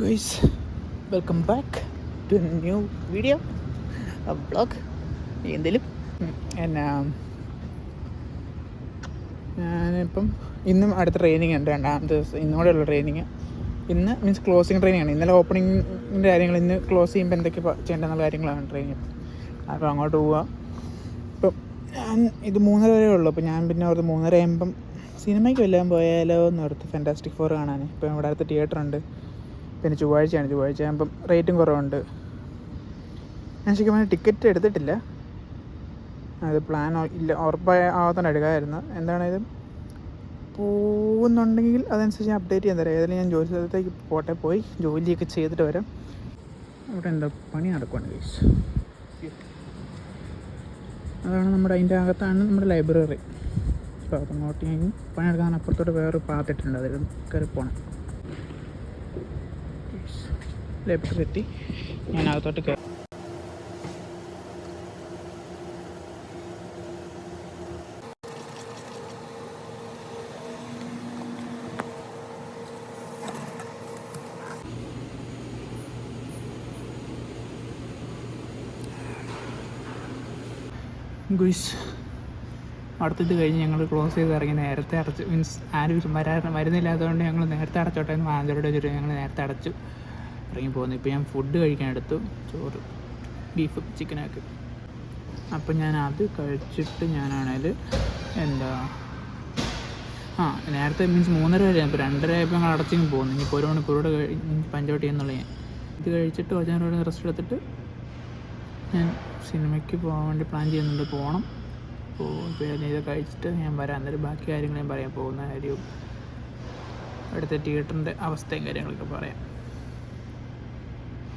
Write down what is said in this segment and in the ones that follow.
Guys welcome back to new video blog എന്തെങ്കിലും? എന്നാ ഞാനിപ്പം ഇന്നും അടുത്ത ട്രെയിനിങ് ഉണ്ട് രണ്ടാമത്തെ ദിവസം ഇന്നോടെ ഉള്ള ട്രെയിനിങ് ഇന്ന് മീൻസ് ക്ലോസിങ് ട്രെയിനിങ് ആണ്. ഇന്നലെ ഓപ്പണിങ്ങിന്റെ കാര്യങ്ങൾ ഇന്ന് ക്ലോസ് ചെയ്യുമ്പോൾ എന്തൊക്കെ ചെയ്യേണ്ടെന്നുള്ള കാര്യങ്ങളാണ് ട്രെയിനിങ് അപ്പോൾ അങ്ങോട്ട് പോവുക ഇപ്പം ഞാൻ ഇത് മൂന്നര വരെ ഉള്ളൂ. അപ്പോൾ ഞാൻ പിന്നെ ഓർത്ത് മൂന്നര ആകുമ്പം സിനിമയ്ക്ക് വല്ലതും പോയാലോ എന്ന് ഓർത്ത് ഫാന്റാസ്റ്റിക് ഫോർ കാണാൻ ഇപ്പം ഇവിടെ അടുത്ത് തിയേറ്റർ ഉണ്ട്. പിന്നെ ചൊവ്വാഴ്ചയാണ്. ചൊവ്വാഴ്ച ആകുമ്പം റേറ്റും കുറവുണ്ട്. ഞാൻ ശരിക്കും പറഞ്ഞാൽ ടിക്കറ്റ് എടുത്തിട്ടില്ല. അത് പ്ലാൻ ഇല്ല ഉറപ്പായ ആവാത്തോണ്ട് എടുക്കാമായിരുന്നു എന്താണ് ഇത്? പോകുന്നുണ്ടെങ്കിൽ അതനുസരിച്ച് ഞാൻ അപ്ഡേറ്റ് ചെയ്യാൻ തരാം. ഏതായാലും ഞാൻ ജോലി സ്ഥലത്തേക്ക് പോട്ടെ പോയി ജോലിയൊക്കെ ചെയ്തിട്ട് വരാം. അവിടെ എന്താ പണി നടക്കുവാണ് ഗൈസ് അതാണ് നമ്മുടെ അതിന്റെ അകത്താണ് നമ്മുടെ ലൈബ്രറി അപ്പോൾ അതങ്ങോട്ട് ഞാൻ പണിയെടുക്കാൻ അപ്പുറത്തോട്ട് വേറൊരു പാത്തിട്ടുണ്ട് അതിൽ കയറി പോകണം എത്തി ഞാൻ അകത്തോട്ട് കയറി ഗുയ്സ് അടുത്തത് കഴിഞ്ഞ് ഞങ്ങൾ ക്ലോസ് ചെയ്ത് ഇറങ്ങി നേരത്തെ അടച്ചു. മീൻസ് ആരും വരാ വരുന്നില്ലാത്തതുകൊണ്ട് ഞങ്ങൾ നേരത്തെ അടച്ചോട്ടെ എന്ന് മാനേജറോട് വെച്ചിട്ട് ഞങ്ങൾ നേരത്തെ അടച്ചു. ഇറങ്ങി പോകുന്നത് ഇപ്പോൾ ഞാൻ ഫുഡ് കഴിക്കാൻ എടുത്തു. ചോറ് ബീഫ് ചിക്കനൊക്കെ അപ്പം ഞാൻ അത് കഴിച്ചിട്ട് ഞാനാണേൽ എന്താ ആ നേരത്തെ മീൻസ് മൂന്നര വരെ ഇപ്പോൾ രണ്ടര ആയപ്പോൾ ഞങ്ങൾ അടച്ചിങ്ങ് പോകുന്നു ഇനിയിപ്പോൾ ഒരു മണിക്കൂറോടെ കഴിഞ്ഞ് പഞ്ചോട്ട് ചെയ്യുന്നുള്ള ഞാൻ. ഇത് കഴിച്ചിട്ട് കുറച്ച് നേരം റെസ്റ്റ് എടുത്തിട്ട് ഞാൻ സിനിമയ്ക്ക് പോകാൻ വേണ്ടി പ്ലാൻ ചെയ്യുന്നുണ്ട്. പോകണം അപ്പോൾ പിന്നെ ഇത് കഴിച്ചിട്ട് ഞാൻ വരാം. എന്നിട്ട് ബാക്കി കാര്യങ്ങൾ ഞാൻ പറയാം പോകുന്ന കാര്യവും അടുത്ത തിയേറ്ററിന്റെ അവസ്ഥയും കാര്യങ്ങളൊക്കെ പറയാം.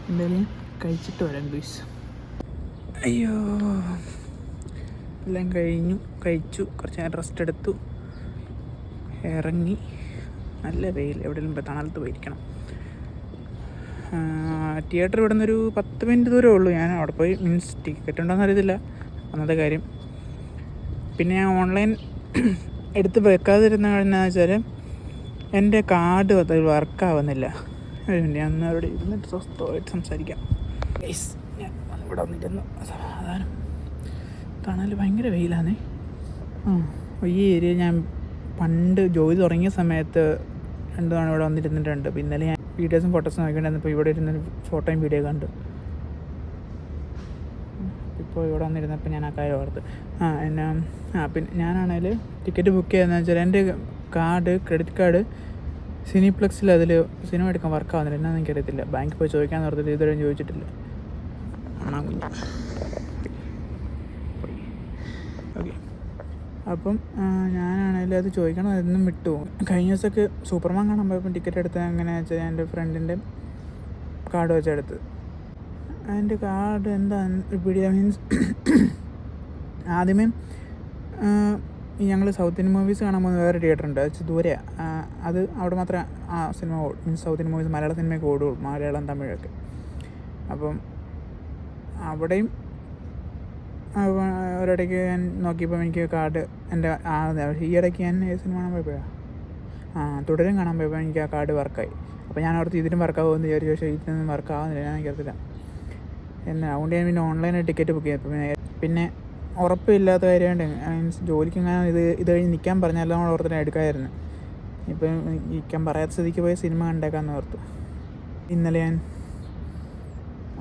എന്തായാലും കഴിച്ചിട്ട് വരാം പ്ലീസ് അയ്യോ. എല്ലാം കഴിഞ്ഞു. കഴിച്ചു. കുറച്ച് നേരം റെസ്റ്റ് എടുത്തു. ഇറങ്ങി. നല്ല വെയിൽ. എവിടെയെങ്കിലും ഇപ്പോൾ തണലത്ത് പോയിരിക്കണം. തിയേറ്റർ ഇവിടെ നിന്നൊരു പത്ത് മിനിറ്റ് ദൂരമേ ഉള്ളൂ. ഞാൻ അവിടെ പോയി മീൻസ് ടിക്കറ്റ് ഉണ്ടോയെന്ന് അറിയത്തില്ല. അന്നത്തെ കാര്യം. പിന്നെ ഞാൻ ഓൺലൈൻ എടുത്ത് വെക്കാതിരുന്ന കഴിഞ്ഞാൽ വെച്ചാൽ എന്റെ കാർഡ് അത് വർക്കാവുന്നില്ല ഒരു അന്ന് അവിടെ ഇരുന്നിട്ട് സ്വസ്ഥമായിട്ട് സംസാരിക്കാം. ഗൈസ് ഞാൻ ഇവിടെ വന്നിരുന്നു. സമാധാനം തണൽ ഭയങ്കര വെയിലാണേ. ആ ഈ ഏരിയ ഞാൻ പണ്ട് ജോലി തുടങ്ങിയ സമയത്ത് രണ്ടു തവണ ഇവിടെ വന്നിരുന്നിട്ടുണ്ട്. അപ്പോൾ ഇന്നലെ ഞാൻ വീഡിയോസും ഫോട്ടോസും നോക്കിയിട്ടുണ്ടായിരുന്നപ്പോൾ ഇവിടെ ഇരുന്ന് ഫോട്ടോയും വീഡിയോ കണ്ടു. ഇപ്പോൾ ഇവിടെ വന്നിരുന്നപ്പോൾ ഞാൻ ആ കാര്യം ഓർത്ത്. ആ എന്നാ ആ പിന്നെ ഞാനാണെങ്കിൽ ടിക്കറ്റ് ബുക്ക് ചെയ്തതെന്ന് വെച്ചാൽ എന്റെ കാർഡ് ക്രെഡിറ്റ് കാർഡ് സിനിപ്ലെക്സിൽ അതിൽ സിനിമ എടുക്കാൻ വർക്ക് ആവുന്നില്ല. എന്നാന്ന് എനിക്കറിയത്തില്ല. ബാങ്കിൽ പോയി ചോദിക്കാൻ ഓർത്തിട്ട് ഇതുവരെ ചോദിച്ചിട്ടില്ല. ആണാ കുഞ്ഞ്. ഓക്കെ. അപ്പം ഞാനാണെങ്കിലും അത് ചോദിക്കണം അതൊന്നും വിട്ടു. കഴിഞ്ഞ ദിവസമൊക്കെ സൂപ്പർമാൻ കാണാൻ പോയപ്പോൾ ടിക്കറ്റ് എടുത്ത് അങ്ങനെ വെച്ചാൽ എന്റെ ഫ്രണ്ടിന്റെ കാർഡ് വെച്ചെടുത്ത് അതിന്റെ കാർഡ് എന്താ പിടിയ മീൻസ് ആദ്യമേ ഞങ്ങൾ സൗത്ത് ഇന്ത്യൻ മൂവീസ് കാണാൻ പോകുന്ന വേറെ തിയേറ്റർ ഉണ്ട്. അത് ദൂരെ അത് അവിടെ മാത്രമേ ആ cinema means South Indian movies Malayalam സിനിമയൊക്കെ ഓടുകയുള്ളൂ. മലയാളം തമിഴൊക്കെ. അപ്പം അവിടെയും ഒരിടയ്ക്ക് ഞാൻ നോക്കിയപ്പോൾ എനിക്ക് കാർഡ് എന്റെ ആ ഈ ഇടയ്ക്ക് ഞാൻ ഏത് സിനിമ കാണാൻ പോയപ്പോഴാണ് ആ തുടരും കാണാൻ പോയപ്പോൾ എനിക്ക് ആ കാർഡ് വർക്കായി. അപ്പോൾ ഞാൻ അവിടുത്തെ ഇതിനും വർക്കാവുമെന്ന് വിചാരിച്ചു. പക്ഷേ ഇതിനൊന്നും വർക്കാവുന്നില്ല ഞാൻ എനിക്കറിയില്ല എന്നാൽ അതുകൊണ്ട് ഞാൻ പിന്നെ ഓൺലൈനായി ടിക്കറ്റ് ബുക്ക് ചെയ്തു. പിന്നെ ഉറപ്പില്ലാത്ത കാര്യമുണ്ട്. മീൻസ് ജോലിക്ക് ഇങ്ങനെ ഇത് ഇത് കഴിഞ്ഞ് നിൽക്കാൻ പറഞ്ഞാലും നമ്മൾ ഓർത്തിട്ട് എടുക്കാമായിരുന്നു. ഇപ്പം നിൽക്കാൻ പറയാത്ത സ്ഥിതിക്ക് പോയി സിനിമ കണ്ടേക്കാമെന്ന് ഓർത്തു. ഇന്നലെ ഞാൻ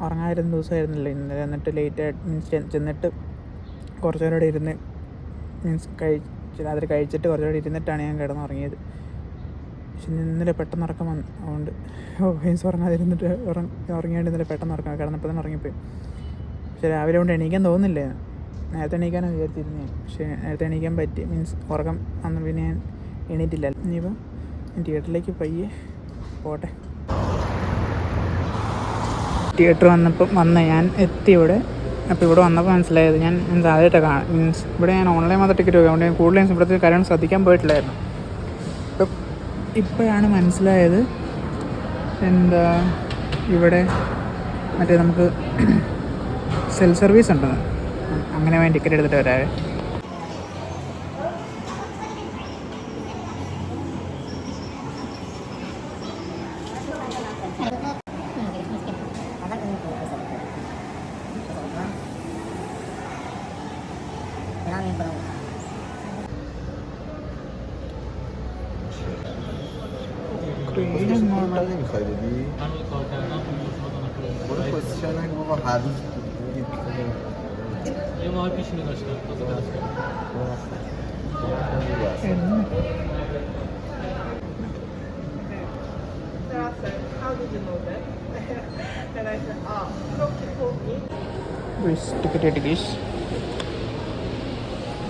ഉറങ്ങായിരുന്ന ദിവസമായിരുന്നില്ല ഇന്നലെ. എന്നിട്ട് ലേറ്റ് ആയിട്ട് മീൻസ് ചെന്നിട്ട് കുറച്ചു നേരം ഇരുന്ന് മീൻസ് കഴിച്ച് രാത്രി കഴിച്ചിട്ട് കുറച്ചു നേരം ഇരുന്നിട്ടാണ് ഞാൻ കിടന്നുറങ്ങിയത്. പക്ഷെ ഇന്നലെ പെട്ടെന്ന് ഉറക്കം വന്നു. അതുകൊണ്ട് മീൻസ് ഉറങ്ങാതിരുന്നിട്ട് ഉറങ്ങി ഉറങ്ങിയാണ്ട് ഇന്നലെ പെട്ടെന്ന് ഉറക്കം കിടന്നപ്പോൾ തന്നെ ഉറങ്ങിപ്പോയി. പക്ഷെ രാവിലെ കൊണ്ട് എണീക്കാൻ തോന്നില്ല നേരത്തെ എണീക്കാനാണ് വിചാരിച്ചിരുന്നത് പക്ഷേ നേരത്തെ എണീക്കാൻ പറ്റി. മീൻസ് ഉറക്കം അന്ന് പിന്നെ ഞാൻ എണീറ്റില്ല. ഇനിയിപ്പം തിയേറ്ററിലേക്ക് പയ്യെ പോട്ടെ. തിയേറ്റർ വന്നപ്പോൾ വന്ന് ഞാൻ എത്തി ഇവിടെ. അപ്പോൾ ഇവിടെ വന്നപ്പോൾ മനസ്സിലായത് ഞാൻ ആദ്യമായിട്ടാണ് കാണാം മീൻസ് ഇവിടെ ഞാൻ ഓൺലൈൻ മാത്രം ടിക്കറ്റ് വെക്കാം അതുകൊണ്ട് ഞാൻ കൂടുതൽ ഇവിടുത്തെ കാര്യം ശ്രദ്ധിക്കാൻ പോയിട്ടില്ലായിരുന്നു. ഇപ്പം ഇപ്പോഴാണ് മനസ്സിലായത് എന്താ ഇവിടെ മറ്റേ നമുക്ക് സെൽ സർവീസ് ഉണ്ടെന്ന് അങ്ങനെ വേണ്ടി ടിക്കറ്റ് എടുത്തിട്ട് വരാവേ نمیخوای بدی؟ برو پوزیشن بابا هر روز MR PC는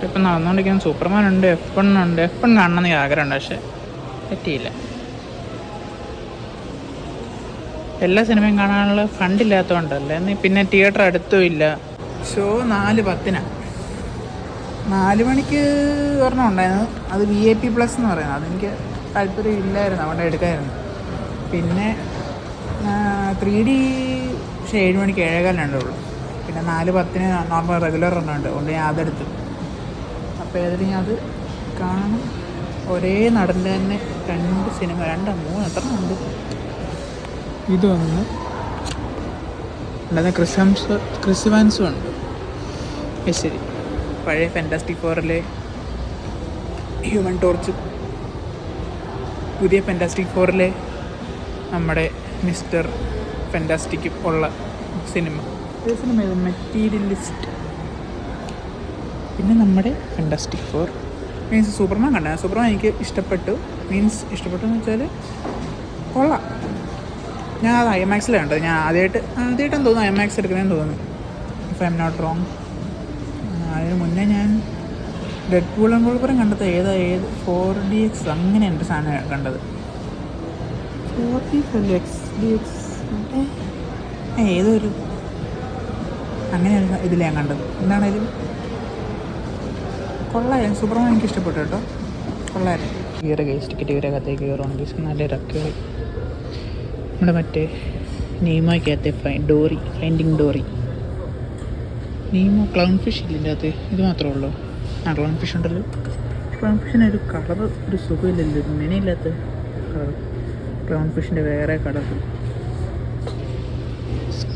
ഇപ്പം നടന്നുകൊണ്ടിരിക്കുന്ന സൂപ്പർമാൻ ഉണ്ട് എഫ് എൺ ഉണ്ട്. എഫ് എൺ കാണണമെന്ന് ആഗ്രഹമുണ്ട് പക്ഷെ പറ്റിയില്ല. എല്ലാ സിനിമയും കാണാനുള്ള ഫണ്ടില്ലാത്തതുകൊണ്ടല്ലേ പിന്നെ തിയേറ്റർ അടുത്തും ഇല്ല. ഷോ നാല് പത്തിനാണ് നാല് മണിക്ക് ഒരെണ്ണം ഉണ്ടായിരുന്നു. അത് വി ഐ പി പ്ലസ് എന്ന് പറയുന്നത്. അതെനിക്ക് താല്പര്യം ഇല്ലായിരുന്നു അവിടെ എടുക്കായിരുന്നു. പിന്നെ ത്രീ ഡി പക്ഷേ ഏഴ് മണിക്ക് ഏഴേകാലുണ്ടേ ഉള്ളൂ. പിന്നെ നാല് പത്തിന് നോർമൽ റെഗുലർ ഒരെണ്ണം ഉണ്ട്. അതുകൊണ്ട് ഞാൻ അതെടുത്തു. അപ്പോൾ ഏതായാലും ഞാൻ അത് കാണും ഒരേ നടന്റെ തന്നെ രണ്ട് സിനിമ രണ്ടോ മൂന്ന് എത്ര ഉണ്ട്? ഇതൊന്ന് അല്ലാതെ ക്രിസ്മസ് ക്രിസ്വാൻസും ഉണ്ട്. ശരി. പഴയ ഫാന്റാസ്റ്റിക് ഫോറിലെ ഹ്യൂമൻ ടോർച്ച് പുതിയ ഫാന്റാസ്റ്റിക് ഫോറിലെ നമ്മുടെ മിസ്റ്റർ ഫാന്റാസ്റ്റിക് ഉള്ള സിനിമ ഏത്? സിനിമ മെറ്റീരിയലിസ്റ്റ് പിന്നെ നമ്മുടെ ഫാന്റാസ്റ്റിക് ഫോർ മീൻസ് സൂപ്പർമാൻ കണ്ട? സൂപ്പർമാൻ എനിക്ക് ഇഷ്ടപ്പെട്ടു. മീൻസ് ഇഷ്ടപ്പെട്ടു എന്ന് വെച്ചാൽ കൊള്ളാം. ഞാൻ അത് ഐ ഐമാക്സിലാണ് കണ്ടത്. ഞാൻ ആദ്യമായിട്ട് ആദ്യമായിട്ടാണ് തോന്നുന്നു ഐ മാക്സ് എടുക്കുന്നതെന്ന് തോന്നുന്നു. If I am not wrong അതിന് മുന്നേ ഞാൻ ഡെഡ് പൂൾ ഗോൾപുരം കണ്ടത് ഏതാ ഏത് ഫോർ ഡി എക്സ് അങ്ങനെ എന്റെ സാധനം കണ്ടത്. ഫോർ ഡി അല്ലേ എക്സ് ഡി എക്സ് ഏതൊരു? അങ്ങനെ ഒരു ഇതിലാണ് ഞാൻ കണ്ടത്. എന്താണേലും കൊള്ളായിരുന്നു. സൂപ്പർമാൻ എനിക്ക് ഇഷ്ടപ്പെട്ടു കേട്ടോ. കൊള്ളായിരുന്നു. കയറി കേസ് ടിക്കറ്റ് കയറി അകത്തേക്ക് കയറുവാണെങ്കിൽ നല്ലൊരു കയറി നമ്മുടെ മറ്റേ നെയ്മയ്ക്കകത്തെ phi Dory finding Dory Nemo clown fish ഇല്ല അകത്ത്? ഇത് മാത്രമേ ഉള്ളൂ? ആ ക്ലൗൺ ഫിഷ് ഉണ്ടല്ലോ. ക്ലൗൺ ഫിഷിന് ഒരു കളർ ഒരു സുഖമില്ലല്ലോ ഒരു മെനയില്ലാത്ത കളർ ക്ലൗൺ ഫിഷിന്റെ വേറെ കളർ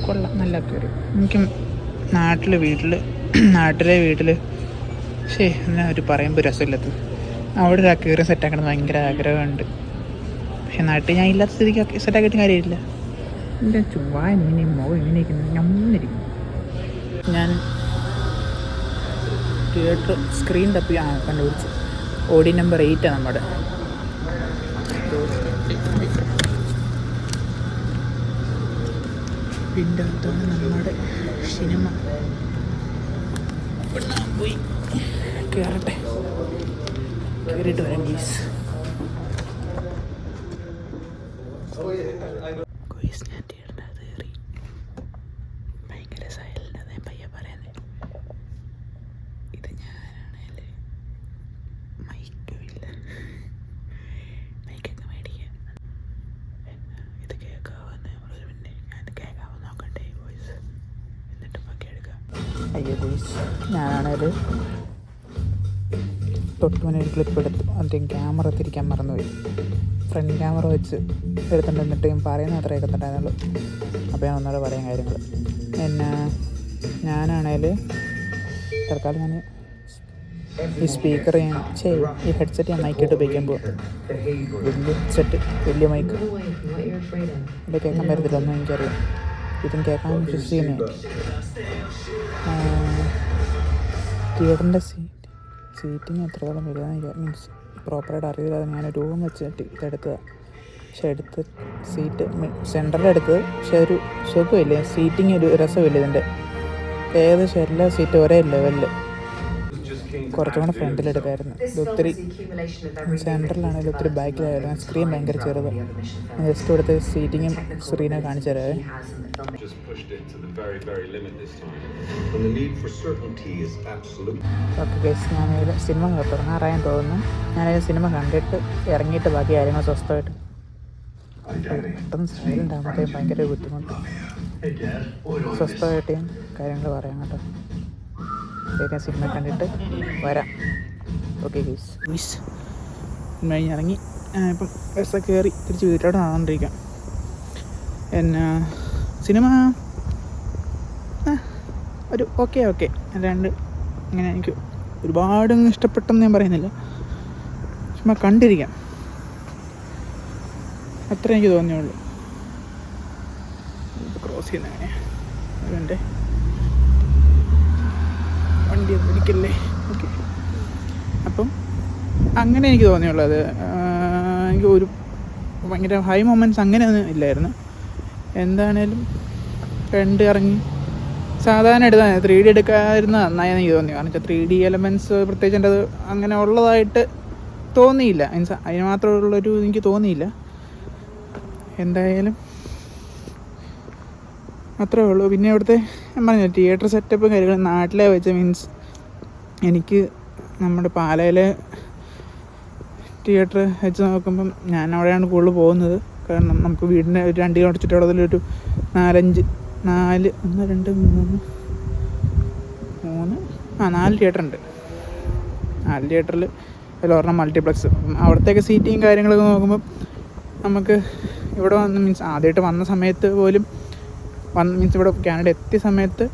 കൊള്ളാം നല്ല കയറി എനിക്ക് നാട്ടിൽ വീട്ടിൽ നാട്ടിലെ വീട്ടിൽ ശരി എന്നാ ഒരു പറയുമ്പോൾ രസമില്ലാത്തത്. അവിടെ ഒരു അക്വേറിയം സെറ്റാക്കണം ഭയങ്കര ആഗ്രഹമുണ്ട്. പക്ഷെ നാട്ടിൽ ഞാൻ ഇല്ലാത്ത സ്ഥിതിക്ക് സെറ്റാക്കിയിട്ട് കാര്യമില്ല. എന്റെ ചുമ്മാ എങ്ങനെയും മുഖം എങ്ങനെയൊക്കെ ഞമ്മിരിക്കും ഞാൻ തിയേറ്റർ സ്ക്രീൻ തപ്പി ആ കണ്ടുപിടിച്ചു ഓഡി നമ്പർ എയ്റ്റാണ് നമ്മുടെ. ഇതിന്റെ നമ്മുടെ സിനിമ പോയി കയറട്ടെ കയറിയിട്ട് വരാം പ്ലീസ് ഗോയ്സ് ഞാൻ തിയേറ്ററിന്റെ അകത്ത് കയറി ഭയങ്കര സൈലന്റ് അതേ പയ്യ പറയുന്നത് ഇത് ഞാനാണേൽ മൈക്കും ഇല്ല മൈക്കൊക്കെ മേടിക്കാം ഇത് കേൾക്കാവുന്ന ഒരു പിന്നെ ഞാൻ കേൾക്കാവുന്ന നോക്കട്ടെ വോയിസ് എന്നിട്ട് ബാക്കി അയ്യോ വോയിസ് ഞാനാണേൽ തൊട്ടുമുന്നെ ഒരു ക്ലിപ്പ് എടുത്തു അതിന്റെ ക്യാമറ തിരിക്കാൻ മറന്നുപോയി. ഫ്രണ്ട് ക്യാമറ വെച്ച് എടുത്തിട്ട് എന്നിട്ട് ഞാൻ പറയുന്ന അത്ര കേൾക്കത്തുണ്ടായിരുന്നുള്ളൂ അപ്പോൾ ഞാൻ ഒന്നുകൂടെ പറയാൻ കാര്യങ്ങൾ പിന്നെ ഞാനാണേൽ തൽക്കാലം ഞാൻ ഈ സ്പീക്കർ ഞാൻ ചേ ഈ ഹെഡ്സെറ്റ് ഞാൻ മൈക്കിട്ട് ഉപയോഗിക്കാൻ പോകും വലിയ ഹെഡ്സെറ്റ് വലിയ മൈക്ക് ഇത് കേൾക്കാൻ പറ്റത്തില്ല ഒന്നും എനിക്കറിയാം ഇതും കേൾക്കാൻ വിശ്വസിക്കുന്നു തിയേറ്ററിന്റെ സീറ്റ് സീറ്റിങ് എത്രത്തോളം വരുമെന്ന് എനിക്ക് മീൻസ് പ്രോപ്പറായിട്ട് അറിയില്ല അത് ഞാൻ രൂപം വെച്ചിട്ട് ഇതെടുത്തതാണ് പക്ഷെ എടുത്ത് സീറ്റ് സെന്ററിൽ എടുത്തത് പക്ഷെ ഒരു സുഖമില്ല. സീറ്റിംഗ് ഒരു രസമില്ല ഇതിന്റെ. ഏകദേശം എല്ലാ സീറ്റും ഒരേ ലെവലിൽ കുറച്ചും കൂടെ ഫ്രണ്ടിലെടുക്കായിരുന്നു ഇത് ഒത്തിരി സെന്ററിലാണെങ്കിലും ഒത്തിരി ബാക്കിലായാലും സ്ക്രീൻ ഭയങ്കര ചെറുത്. ജസ്റ്റ് ഇവിടുത്തെ സീറ്റിങ്ങും സ്ക്രീനും കാണിച്ചു absolute. ഓക്കെ ഗൈസ് ഞാനതിൽ സിനിമ തുടങ്ങാറായെന്ന് തോന്നുന്നു. ഞാനതിൽ സിനിമ കണ്ടിട്ട് ഇറങ്ങിയിട്ട് ബാക്കി കാര്യങ്ങൾ സ്വസ്ഥമായിട്ട് പെട്ടെന്ന് സൈലന്റ് ആകുമ്പോഴത്തേക്കും ഭയങ്കര ബുദ്ധിമുട്ട്. സ്വസ്ഥമായിട്ട് ഞാൻ കാര്യങ്ങൾ പറയാം കേട്ടോ. വേഗം സിനിമ കണ്ടിട്ട് വരാം. ഓക്കെ ഗൈസ് മിസ് സിനിമ കഴിഞ്ഞ് ഇറങ്ങി. ഇപ്പം ബസ്സൊക്കെ കയറി തിരിച്ച് വീട്ടിലോട്ട് നടന്നുകൊണ്ടിരിക്കാം എന്നാ സിനിമ ഒരു ഓക്കെ ഓക്കെ അല്ലാണ്ട് ഇങ്ങനെ എനിക്ക് ഒരുപാട് ഇഷ്ടപ്പെട്ടെന്ന് ഞാൻ പറയുന്നില്ല. ചുമ്മാ കണ്ടിരിക്കാം. അത്ര എനിക്ക് തോന്നിയുള്ളൂ. ക്രോസ് ചെയ്യുന്ന അതുകൊണ്ട് ഒന്നും ഇടിക്കല്ലേ ഓക്കെ. അപ്പം അങ്ങനെ എനിക്ക് തോന്നിയുള്ളത്. എനിക്ക് ഒരു ഭയങ്കര ഹൈ മൊമെന്റ്സ് അങ്ങനെയൊന്നും ഇല്ലായിരുന്നു. എന്താണേലും കണ്ട് ഇറങ്ങി സാധാരണ എടുത്താൽ ത്രീ ഡി എടുക്കാതിരുന്ന നന്നായി എനിക്ക് തോന്നി കാരണം വെച്ചാൽ ത്രീ ഡി എലമെന്റ്സ് പ്രത്യേകിച്ച് എന്റെ അത് അങ്ങനെ ഉള്ളതായിട്ട് തോന്നിയില്ല. മീൻസ് അതിന് മാത്രമുള്ളൊരു എനിക്ക് തോന്നിയില്ല. എന്തായാലും അത്രേ ഉള്ളൂ. പിന്നെ ഇവിടുത്തെ ഞാൻ പറഞ്ഞു തിയേറ്റർ സെറ്റപ്പ് കാര്യങ്ങൾ നാട്ടിലെ വെച്ച് മീൻസ് എനിക്ക് നമ്മുടെ പാലയിലെ തിയേറ്റർ വെച്ച് നോക്കുമ്പം ഞാൻ അവിടെയാണ് കൂടുതൽ പോകുന്നത്. കാരണം നമുക്ക് വീടിന്റെ ഒരു രണ്ട് കിലോമീറ്റർ ഒരു നാലഞ്ച് നാല് ഒന്ന് രണ്ട് മൂന്ന് മൂന്ന് ആ നാല് തിയേറ്റർ ഉണ്ട്. നാല് തിയേറ്ററിൽ അതിൽ ഒരെണ്ണം മൾട്ടിപ്ലക്സ് അവിടത്തേക്ക് സീറ്റിങ് കാര്യങ്ങളൊക്കെ നോക്കുമ്പം നമുക്ക് ഇവിടെ വന്ന് മീൻസ് ആദ്യമായിട്ട് വന്ന സമയത്ത് പോലും വന്ന് മീൻസ് ഇവിടെ കാനഡ എത്തിയ സമയത്ത്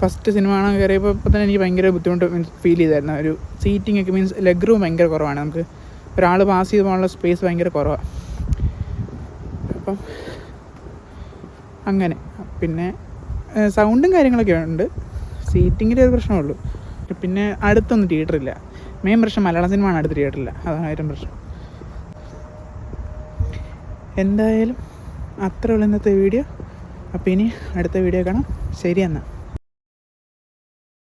ഫസ്റ്റ് സിനിമ കാണാൻ കയറിയപ്പോൾ ഇപ്പോൾ തന്നെ എനിക്ക് ഭയങ്കര ബുദ്ധിമുട്ട് മീൻസ് ഫീൽ ചെയ്തായിരുന്നു. ഒരു സീറ്റിംഗ് ഒക്കെ മീൻസ് ലെഗ് റൂം ഭയങ്കര കുറവാണ്. നമുക്ക് ഒരാൾ പാസ് ചെയ്ത് പോകാനുള്ള സ്പേസ് ഭയങ്കര കുറവാണ് അപ്പം അങ്ങനെ. പിന്നെ സൗണ്ടും കാര്യങ്ങളൊക്കെ ഉണ്ട്. സീറ്റിങ്ങിന്റെ ഒരു പ്രശ്നമുള്ളൂ പിന്നെ അടുത്തൊന്നും തിയേറ്റർ ഇല്ല. മെയിൻ പ്രശ്നം മലയാള സിനിമയാണ് അടുത്ത് തിയേറ്ററില്ല അതാണ് ഏറ്റവും പ്രശ്നം. എന്തായാലും അത്രയുള്ള ഇന്നത്തെ വീഡിയോ അപ്പോൾ ഇനി അടുത്ത വീഡിയോ കാണാം. ശരി എന്നാൽ